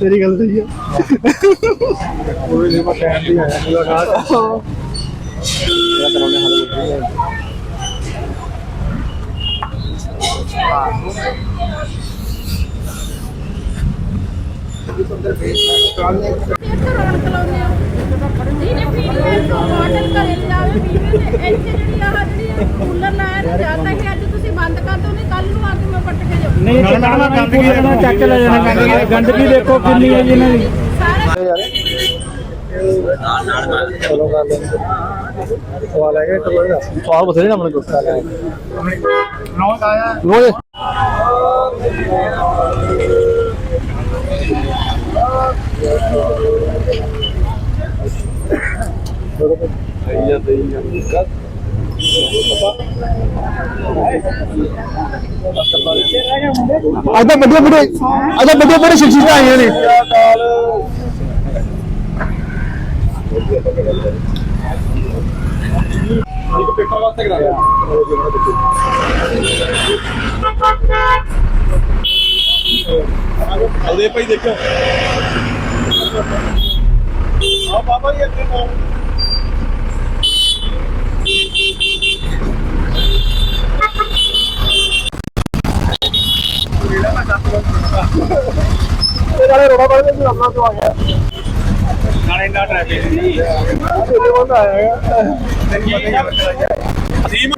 ਤੇਰੀ ਗੱਲ ਸਹੀ ਹੈ ਕੋਈ ਨਹੀਂ ਮੈਂ ਟਾਈਮ ਦੀ ਆਇਆ ਮੁਲਾਕਾਤ। ਇਹ ਕਰਾਉਣੇ ਹਾਲੇ ਰੌਣਕ ਲਾਉਂਦੇ ਆ ਜਿਹਨੇ ਪੀਣੀ ਹੈ ਕੂਲਰ ਲਾਇਆ ਨਾ ਜਾਂ ਤਾਂ ਅੱਜ ਤੁਸੀਂ ਬੰਦ ਕਰ ਦਿਓ ਨਹੀਂ ਕੱਲ ਨੂੰ ਆ ਕੇ ਮੈਂ ਪੱਟ ਕੇ ਨਹੀਂ ਚੱਕਣਾ ਗੰਦਗੀ ਨਾ ਚੱਕ ਲੈ ਜਾਣਾ ਗੰਦਗੀ ਗੰਦਗੀ ਦੇਖੋ ਕਿੰਨੀ ਹੈ ਜੀ ਇਹਨਾਂ ਦੀ ਸਾਰਾ ਚਲੋ ਕਰ ਲੈਂਦੇ ਸਵਾਲ ਹੈਗਾ ਚਲੋ ਇਹਦਾ ਸਵਾਲ ਬਥੇਰੇ ਨਾ ਆਪਣੇ ਕੋਲ ਨੌਂ ਆਇਆ ਰੋਜ਼ ਸਹੀ ਆ ਸਹੀ ਆ ਅੱਜ ਤਾਂ ਵੱਡੇ ਵੱਡੇ ਅੱਜ ਤਾਂ ਵੱਡੇ ਵੱਡੇ ਸ਼ਖਸੀਅਤਾਂ ਆਈਆਂ ਨੇ। ਇੱਕ ਪੇਪਰ ਵਾਸਤੇ ਕਰਾ ਲਿਆ ਉਹਦੇ ਭਾਈ ਦੇਖੋ ਆ ਬਾਬਾ ਜੀ ਇੱਥੇ ਨਾਲ ਰੋੜਾ ਬੜੇ ਨੂੰ ਅੰਨਾ ਤੋਂ ਆ ਗਿਆ ਨਾਲੇ ਨਾ ਟ੍ਰੈਫਿਕ ਨਹੀਂ ਇਹ ਬੰਦਾ ਆਇਆ ਸੀਮ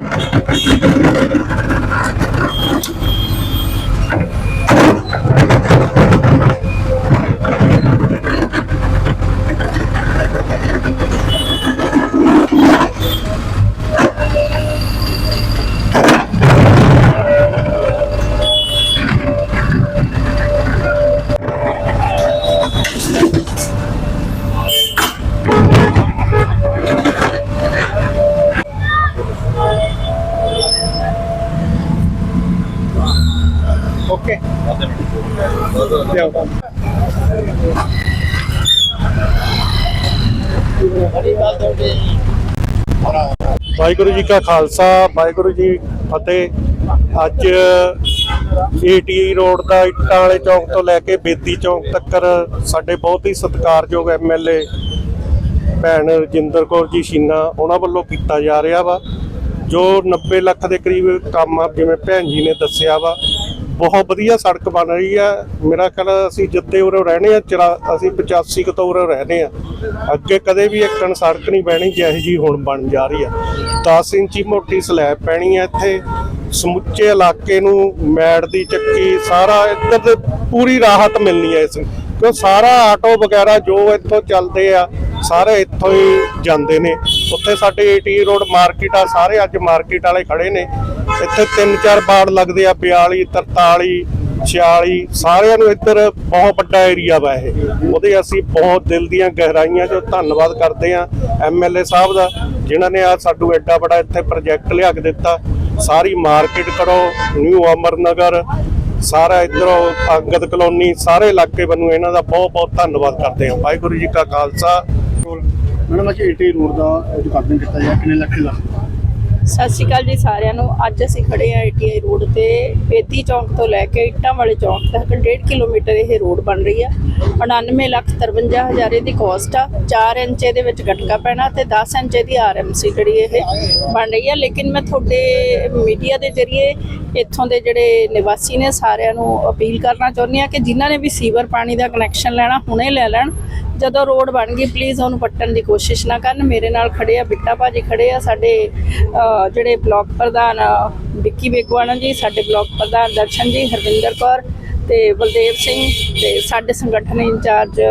ਵਾਹਿਗੁਰੂ ਜੀ ਕਾ ਖਾਲਸਾ, ਵਾਹਿਗੁਰੂ ਜੀ ਫਤਿਹ। ਅੱਜ ਏਟੀਆਈ ਰੋਡ ਦਾ ਇੱਟਾਂ ਵਾਲੇ ਚੌਕ ਤੋਂ ਲੈ ਕੇ ਬੇਦੀ ਚੌਕ ਤੱਕ ਸਾਡੇ ਬਹੁਤ ਹੀ ਸਤਿਕਾਰਯੋਗ ਐਮਐਲਏ ਭੈਣ ਰਜਿੰਦਰ ਕੌਰ ਜੀ ਸ਼ੀਨਾ, ਉਹਨਾਂ ਵੱਲੋਂ ਕੀਤਾ ਜਾ ਰਿਹਾ ਵਾ, ਜੋ 90 ਲੱਖ ਦੇ ਕਰੀਬ ਕੰਮ ਆ, ਜਿਵੇਂ ਭੈਣ ਜੀ ਨੇ ਦੱਸਿਆ ਵਾ। ਬਹੁਤ ਵਧੀਆ ਸੜਕ ਬਣ ਰਹੀ ਆ ਮੇਰਾ ਖਿਆਲ ਅਸੀਂ ਜਿੱਤੇ ਉਰੇ ਰਹਿਣੇ ਆ ਚਰਾ- ਅਸੀਂ 85 ਕੁ ਤੋਂ ਉਰੇ ਰਹਿੰਦੇ ਆ ਅੱਗੇ ਕਦੇ ਵੀ ਇੱਕਣ ਸੜਕ ਨਹੀਂ ਬਣੀ ਜਿਹੋ ਜੀ ਹੁਣ ਬਣ ਜਾ ਰਹੀ ਆ 10 ਇੰਚੀ ਮੋਟੀ ਸਲੈਬ ਪੈਣੀ ਆ ਇੱਥੇ। ਸਮੁੱਚੇ ਇਲਾਕੇ ਨੂੰ ਮੈੜ ਦੀ ਚੱਕੀ, ਸਾਰਾ ਇੱਧਰ ਤੇ ਪੂਰੀ ਰਾਹਤ ਮਿਲਣੀ ਹੈ ਇਸ ਕਿਉਂ ਸਾਰਾ ਆਟੋ ਵਗੈਰਾ ਜੋ ਇੱਥੋਂ ਚੱਲਦੇ ਆ, ਸਾਰੇ ਇੱਥੋਂ ਹੀ ਜਾਂਦੇ ਨੇ। ਉੱਥੇ ਸਾਡੇ ਏਟੀ ਰੋਡ ਮਾਰਕੀਟ ਆ, ਸਾਰੇ ਅੱਜ ਮਾਰਕੀਟ ਵਾਲੇ ਖੜੇ ਨੇ। ਇੱਥੇ ਤਿੰਨ ਚਾਰ ਬਾੜ ਲੱਗਦੇ ਆ 42 43 46 ਸਾਰਿਆਂ ਨੂੰ ਇੱਧਰ ਬਹੁਤ ਵੱਡਾ ਏਰੀਆ ਵਾ ਇਹ। ਉਹਦੇ ਅਸੀਂ ਬਹੁਤ ਦਿਲ ਦੀਆਂ ਗਹਿਰਾਈਆਂ 'ਚੋਂ ਧੰਨਵਾਦ ਕਰਦੇ ਆ ਐਮਐਲਏ ਸਾਹਿਬ ਦਾ, ਜਿਨ੍ਹਾਂ ਨੇ ਆ ਸਾਡੂ ਐਡਾ ਬੜਾ ਇੱਥੇ ਪ੍ਰੋਜੈਕਟ ਲਿਆ ਕੇ ਦਿੱਤਾ। ਸਾਰੀ ਮਾਰਕੀਟ ਕਰੋ ਨਿਊ ਅਮਰਨਗਰ ਸਾਰਾ ਇਧਰੋਂ ਅੰਗਦ ਕਲੋਨੀ, ਸਾਰੇ ਇਲਾਕੇ ਵੱਲੋਂ ਇਹਨਾਂ ਦਾ ਬਹੁਤ ਬਹੁਤ ਧੰਨਵਾਦ ਕਰਦੇ ਹਾਂ। ਵਾਹਿਗੁਰੂ ਜੀ ਕਾ ਖਾਲਸਾ। ਮੈਡਮ ਅੱਜ ਏਟੀ ਰੋਡ ਦਾ ਉਦਘਾਟਨ ਕੀਤਾ ਜਾ ਕਿੰਨੇ ਲੱਖ ਦਾ ਸਤਿ ਸ਼੍ਰੀ ਅਕਾਲ ਜੀ ਸਾਰਿਆਂ ਨੂੰ। ਅੱਜ ਅਸੀਂ ਖੜੇ ਆ ਆਈਟੀਆਈ ਰੋਡ ਤੇ, ਬੇਦੀ ਚੌਂਕ ਤੋਂ ਲੈ ਕੇ ਇੱਟਾਂ ਵਾਲੇ ਚੌਂਕ ਤੱਕ। 1.5 ਕਿਲੋਮੀਟਰ ਇਹ ਰੋਡ ਬਣ ਰਹੀ ਆ। 99 ਲੱਖ 53 ਹਜ਼ਾਰ ਇਹਦੀ ਕੋਸਟ ਆ। 4 ਇੰਚ ਦੇ ਵਿੱਚ ਗਟਕਾ ਪੈਣਾ ਤੇ 10 ਇੰਚ ਇਹਦੀ ਆਰਐਮਸੀ ਜਿਹੜੀ ਇਹ ਬਣ ਰਹੀ ਆ। ਲੇਕਿਨ ਮੈਂ ਤੁਹਾਡੇ ਮੀਡੀਆ ਦੇ ਜ਼ਰੀਏ ਇੱਥੋਂ ਦੇ ਜਿਹੜੇ ਨਿਵਾਸੀ ਨੇ ਸਾਰਿਆਂ ਨੂੰ ਅਪੀਲ ਕਰਨਾ ਚਾਹੁੰਦੀ ਆ ਕਿ ਜਿਨ੍ਹਾਂ ਨੇ ਵੀ ਸੀਵਰ ਪਾਣੀ ਦਾ ਕਨੈਕਸ਼ਨ ਲੈਣਾ, ਹੁਣੇ ਲੈ ਲੈਣ। ਜਦੋਂ ਰੋਡ ਬਣ ਗਈ ਪਲੀਜ਼ ਉਹਨੂੰ ਪੱਟਣ ਦੀ ਕੋਸ਼ਿਸ਼ ਨਾ ਕਰਨ। ਮੇਰੇ ਨਾਲ ਖੜੇ ਆ, ਬਿੱਟਾ ਭਾਜੀ ਖੜੇ ਆ, ਸਾਡੇ ਜਿਹੜੇ ਬਲਾਕ ਪ੍ਰਧਾਨ ਵਿੱਕੀ ਬੇਗਵਾਨਾ ਜੀ, ਸਾਡੇ ਬਲਾਕ ਪ੍ਰਧਾਨ ਦਰਸ਼ਨ ਜੀ, ਹਰਵਿੰਦਰ ਕੌਰ ਤੇ ਬਲਦੇਵ ਸਿੰਘ ਤੇ ਸਾਡੇ ਸੰਗਠਨ ਇੰਚਾਰਜ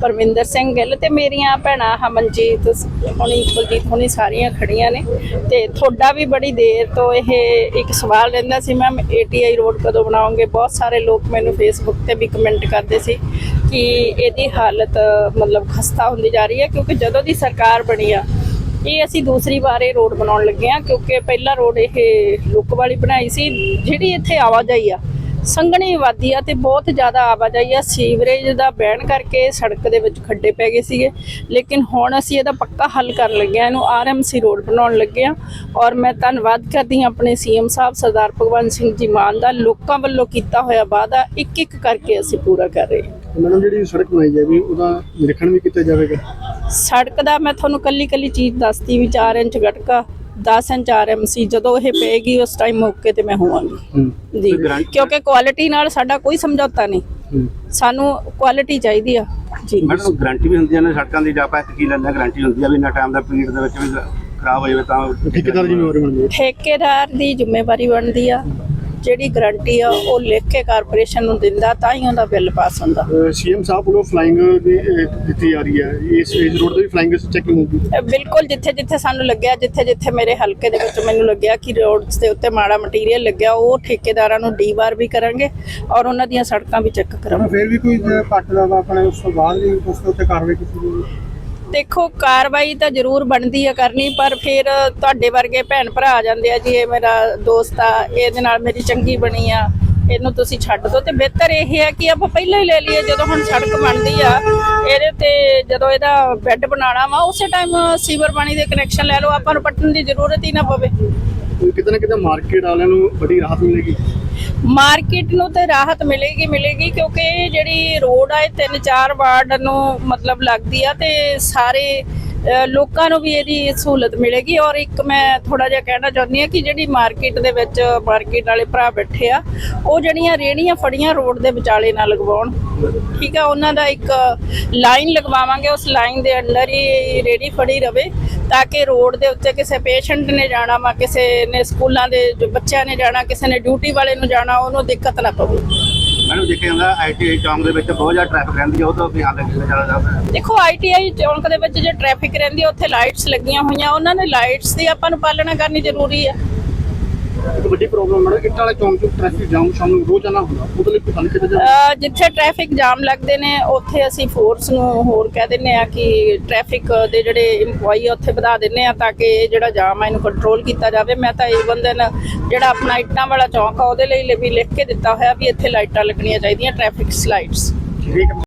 ਪਰਮਿੰਦਰ ਸਿੰਘ ਗਿੱਲ ਤੇ ਮੇਰੀਆਂ ਭੈਣਾਂ ਹਮਨਜੀਤ ਹੁਣੀ ਬਲਜੀਤ ਹੁਣੀ ਸਾਰੀਆਂ ਖੜੀਆਂ ਨੇ ਤੇ ਤੁਹਾਡਾ ਵੀ ਬੜੀ ਦੇਰ ਤੋਂ ਇਹ ਇੱਕ ਸਵਾਲ ਰਹਿੰਦਾ ਸੀ, ਮੈਮ ਏਟੀਆਈ ਰੋਡ ਕਦੋਂ ਬਣਾਓਗੇ? ਬਹੁਤ ਸਾਰੇ ਲੋਕ ਮੈਨੂੰ ਫੇਸਬੁੱਕ ਤੇ ਵੀ ਕਮੈਂਟ ਕਰਦੇ ਸੀ ਕਿ ਇਹਦੀ ਹਾਲਤ ਮਤਲਬ ਖਸਤਾ ਹੁੰਦੀ ਜਾ ਰਹੀ ਹੈ ਕਿਉਂਕਿ ਜਦੋਂ ਦੀ ਸਰਕਾਰ ਬਣੀ ਆ, ਇਹ ਅਸੀਂ ਦੂਸਰੀ ਵਾਰ ਇਹ ਰੋਡ ਬਣਾਉਣ ਲੱਗੇ ਆ ਕਿਉਂਕਿ ਪਹਿਲਾ ਰੋਡ ਇਹ ਲੁੱਕ ਵਾਲੀ ਬਣਾਈ ਸੀ, ਜਿਹੜੀ ਇੱਥੇ ਆਵਾਜਾਈ ਆ ਸੰਘਣੀ ਆਬਾਦੀ ਆ ਤੇ ਬਹੁਤ ਜ਼ਿਆਦਾ ਆਵਾਜਾਈ ਆ। ਸੀਵਰੇਜ ਦਾ ਬਹਿਣ ਕਰਕੇ ਸੜਕ ਦੇ ਵਿੱਚ ਖੱਡੇ ਪੈ ਗਏ ਸੀਗੇ। ਲੇਕਿਨ ਹੁਣ ਅਸੀਂ ਇਹਦਾ ਪੱਕਾ ਹੱਲ ਕਰਨ ਲੱਗੇ ਆ। ਇਹਨੂੰ ਆਰਐਮਸੀ ਰੋਡ ਬਣਾਉਣ ਲੱਗੇ ਆ। ਔਰ ਮੈਂ ਧੰਨਵਾਦ ਕਰਦੀ ਹਾਂ ਆਪਣੇ ਸੀਐਮ ਸਾਹਿਬ ਸਰਦਾਰ ਭਗਵੰਤ ਸਿੰਘ ਜੀ ਮਾਨ ਦਾ। ਲੋਕਾਂ ਵੱਲੋਂ ਕੀਤਾ ਹੋਇਆ ਵਾਅਦਾ ਇੱਕ ਇੱਕ ਕਰਕੇ ਅਸੀਂ ਪੂਰਾ ਕਰ ਰਹੇ ਹਾਂ। ਮੈਡਮ ਜਿਹੜੀ ਸੜਕ ਬਣਾਈ ਜਾਵੇ ਉਹਦਾ ਨਿਰੀਖਣ ਵੀ ਕੀਤਾ ਜਾਵੇਗਾ। ਸੜਕ ਦਾ ਮੈਂ ਤੁਹਾਨੂੰ ਕੱਲੀ ਕੱਲੀ ਚੀਜ਼ ਦੱਸਤੀ ਵੀ 4 ਇੰਚ ਗਟਕਾ 10 ਇੰਚ ਆਰਐਮਸੀ ਜਦੋਂ ਇਹ ਪਏਗੀ ਉਸ ਟਾਈਮ ਮੌਕੇ ਤੇ ਮੈਂ ਹੋਵਾਂਗੀ। ਜੀ। ਕਿਉਂਕਿ ਕੁਆਲਿਟੀ ਨਾਲ ਸਾਡਾ ਕੋਈ ਸਮਝੌਤਾ ਨਹੀਂ। ਸਾਨੂੰ ਕੁਆਲਿਟੀ ਚਾਹੀਦੀ ਆ। ਜੀ। ਮੈਡਮ ਗਾਰੰਟੀ ਵੀ ਹੁੰਦੀ ਹੈ ਨਾ ਸੜਕਾਂ ਦੀ ਜਾਂ ਆਪਾਂ ਇੱਕ ਕੀ ਲੈਂਦੇ ਗਾਰੰਟੀ ਹੁੰਦੀ ਹੈ ਵੀ ਇੰਨਾ ਟਾਈਮ ਦਾ ਪੀਰੀਅਡ ਦੇ ਵਿੱਚ ਵੀ ਖਰਾਬ ਹੋ ਜਾਵੇ ਤਾਂ ਠੇਕੇਦਾਰ ਜ਼ਿੰਮੇਵਾਰੀ ਬਣਦੀ ਹੈ। ਠੇਕੇਦਾਰ ਦੀ ਜ਼ਿੰਮੇਵਾਰੀ ਬਣਦੀ ਆ। ਜਿਹੜੀ ਗਰੰਟੀ ਆ ਉਹ ਲਿਖ ਕੇ ਕਾਰਪੋਰੇਸ਼ਨ ਨੂੰ ਦਿੰਦਾ ਤਾਂ ਹੀ ਉਹਦਾ ਬਿੱਲ ਪਾਸ ਹੁੰਦਾ। ਸੀਐਮ ਸਾਹਿਬ ਵੱਲੋਂ ਫਲਾਈਂਗ ਦਿੱਤੀ ਜਾ ਰਹੀ ਹੈ। ਇਸ ਇਸ ਰੋਡ ਤੇ ਵੀ ਫਲਾਈਂਗ ਚੈਕਿੰਗ ਹੋਊਗੀ। ਬਿਲਕੁਲ ਜਿੱਥੇ ਜਿੱਥੇ ਸਾਨੂੰ ਲੱਗਿਆ ਜਿੱਥੇ ਜਿੱਥੇ ਮੇਰੇ ਹਲਕੇ ਦੇ ਵਿੱਚ ਮੈਨੂੰ ਲੱਗਿਆ ਕਿ ਰੋਡਸ ਦੇ ਉੱਤੇ ਮਾੜਾ ਮਟੀਰੀਅਲ ਲੱਗਿਆ ਉਹ ਠੇਕੇਦਾਰਾਂ ਨੂੰ ਡੀ ਵਾਰ ਵੀ ਕਰਾਂਗੇ ਔਰ ਉਹਨਾਂ ਦੀਆਂ ਸੜਕਾਂ ਵੀ ਚੈੱਕ ਕਰਾਂਗੇ। ਫਿਰ ਵੀ ਕੋਈ ਕੱਟ ਦਾ ਆਪਣੇ ਉਸ ਤੋਂ ਬਾਅਦ ਵੀ ਉਸ ਤੇ ਉੱਤੇ ਕਾਰਵਾਈ ਕੀਤੀ ਜਾਊਗੀ। ਦੇਖੋ, ਕਾਰਵਾਈ ਤਾਂ ਜ਼ਰੂਰ ਬਣਦੀ ਆ ਕਰਨੀ, ਪਰ ਫਿਰ ਤੁਹਾਡੇ ਵਰਗੇ ਭੈਣ ਭਰਾ ਆ ਜਾਂਦੇ ਆ ਜੀ, ਇਹ ਮੇਰਾ ਦੋਸਤ ਆ, ਇਹਦੇ ਨਾਲ ਮੇਰੀ ਚੰਗੀ ਬਣੀ ਆ, ਇਹਨੂੰ ਤੁਸੀਂ ਛੱਡ ਦਿਓ ਤੇ ਬਿਹਤਰ ਇਹ ਹੈ ਕਿ ਆਪਾਂ ਪਹਿਲਾਂ ਹੀ ਲੈ ਲਈਏ, ਜਦੋਂ ਹੁਣ ਸੜਕ ਬਣਦੀ ਆ, ਇਹਦੇ ਤੇ ਜਦੋਂ ਇਹਦਾ ਬੈੱਡ ਬਣਾਉਣਾ ਵਾ, ਉਸੇ ਟਾਈਮ ਸੀਵਰ ਪਾਣੀ ਦੇ ਕਨੈਕਸ਼ਨ ਲੈ ਲਓ, ਆਪਾਂ ਨੂੰ ਪੱਟਣ ਦੀ ਜ਼ਰੂਰਤ ਹੀ ਨਾ ਪਵੇ। ਕਿਤੇ ਨਾ ਕਿਤੇ ਮਾਰਕੀਟ ਵਾਲਿਆਂ ਨੂੰ ਬੜੀ ਰਾਹਤ ਮਿਲੇਗੀ। ਮਾਰਕੀਟ ਨੂੰ ਤੇ ਰਾਹਤ ਮਿਲੇਗੀ ਮਿਲੇਗੀ ਕਿਉਂਕਿ ਜਿਹੜੀ ਰੋਡ ਆ, ਇਹ ਤਿੰਨ ਚਾਰ ਵਾਰਡ ਨੂੰ ਮਤਲਬ ਲੱਗਦੀ ਆ ਤੇ ਸਾਰੇ ਲੋਕਾਂ ਨੂੰ ਵੀ ਇਹਦੀ ਸਹੂਲਤ ਮਿਲੇਗੀ ਔਰ ਇੱਕ ਮੈਂ ਥੋੜਾ ਜਿਹਾ ਕਹਿਣਾ ਚਾਹੁੰਦੀ ਹਾਂ ਕਿ ਜਿਹੜੀ ਮਾਰਕੀਟ ਦੇ ਵਿੱਚ ਮਾਰਕੀਟ ਵਾਲੇ ਭਰਾ ਬੈਠੇ ਆ, ਉਹ ਜਿਹੜੀਆਂ ਰੇੜੀਆਂ ਫੜੀਆਂ ਰੋਡ ਦੇ ਵਿਚਾਲੇ ਨਾ ਲਗਵਾਉਣ। ਠੀਕ ਆ, ਉਹਨਾਂ ਦਾ ਇੱਕ ਲਾਈਨ ਲਗਵਾਵਾਂਗੇ, ਉਸ ਲਾਈਨ ਦੇ ਅੰਦਰ ਹੀ ਰੇੜੀ ਫੜੀ ਰਵੇ ਤਾਂ ਕਿ ਰੋਡ ਦੇ ਉੱਤੇ ਕਿਸੇ ਪੇਸ਼ੈਂਟ ਨੇ ਜਾਣਾ ਵਾ, ਕਿਸੇ ਨੇ ਸਕੂਲਾਂ ਦੇ ਬੱਚਿਆਂ ਨੇ ਜਾਣਾ, ਕਿਸੇ ਨੇ ਡਿਊਟੀ ਵਾਲੇ ਨੂੰ ਜਾਣਾ, ਉਹਨੂੰ ਦਿੱਕਤ ਨਾ ਪਵੇ। ਮੈਨੂੰ ਦੇਖਿਆ ਜਾਂਦਾ ਆਈਟੀਆਈ ਚੌਂਕ ਦੇ ਵਿੱਚ ਬਹੁਤ ਜ਼ਿਆਦਾ ਟ੍ਰੈਫਿਕ ਰਹਿੰਦੀ ਹੈ ਉਹ ਤੋਂ ਵੀ ਹੱਲ ਕੀਤਾ ਜਾਣਾ ਚਾਹੁੰਦਾ ਦੇਖੋ ਆਈਟੀਆਈ ਚੌਂਕ ਦੇ ਵਿੱਚ ਜੇ ਟ੍ਰੈਫਿਕ ਰਹਿੰਦੀ ਹੈ ਉੱਥੇ ਲਾਈਟਸ ਲੱਗੀਆਂ ਹੋਈਆਂ, ਉਹਨਾਂ ਨੇ ਲਾਈਟਸ ਦੀ ਆਪਾਂ ਨੂੰ ਪਾਲਣਾ ਕਰਨੀ ਜ਼ਰੂਰੀ ਹੈ ਇੱਕ ਵੱਡੀ ਪ੍ਰੋਬਲਮ ਮੈਡਮ ਇੱਟਾਂ ਵਾਲੇ ਚੌਂਕ 'ਚ ਟ੍ਰੈਫਿਕ ਜਾਮ ਸ਼ਾਮ ਨੂੰ ਰੋਜ਼ਾਨਾ ਹੁੰਦਾ। ਉਹਦੇ ਲਈ ਕੋਈ ਹੱਲ ਕੀਤਾ ਜਾਵੇ ਅਹ ਜਿੱਥੇ ਟ੍ਰੈਫਿਕ ਜਾਮ ਲੱਗਦੇ ਨੇ ਉੱਥੇ ਅਸੀਂ ਫੋਰਸ ਨੂੰ ਹੋਰ ਕਹਿ ਦਿੰਨੇ ਆ ਕਿ ਟ੍ਰੈਫਿਕ ਦੇ ਜਿਹੜੇ EMPLOYE ਆ ਉੱਥੇ ਵਧਾ ਦਿੰਨੇ ਆ ਤਾਂ ਕਿ ਇਹ ਜਿਹੜਾ ਜਾਮ ਆ ਇਹਨੂੰ ਕੰਟਰੋਲ ਕੀਤਾ ਜਾਵੇ। ਮੈਂ ਤਾਂ ਇਹ ਬੰਦਨ ਜਿਹੜਾ ਆਪਣਾ ਇੱਟਾਂ ਵਾਲਾ ਚੌਂਕ ਆ ਉਹਦੇ ਲਈ ਵੀ ਲਿਖ ਕੇ ਦਿੱਤਾ ਹੋਇਆ ਵੀ ਇੱਥੇ ਲਾਈਟਾਂ ਲੱਗਣੀਆਂ ਚਾਹੀਦੀਆਂ ਟ੍ਰੈਫਿਕ ਲਾਈਟਸ ਠੀਕ ਹੈ।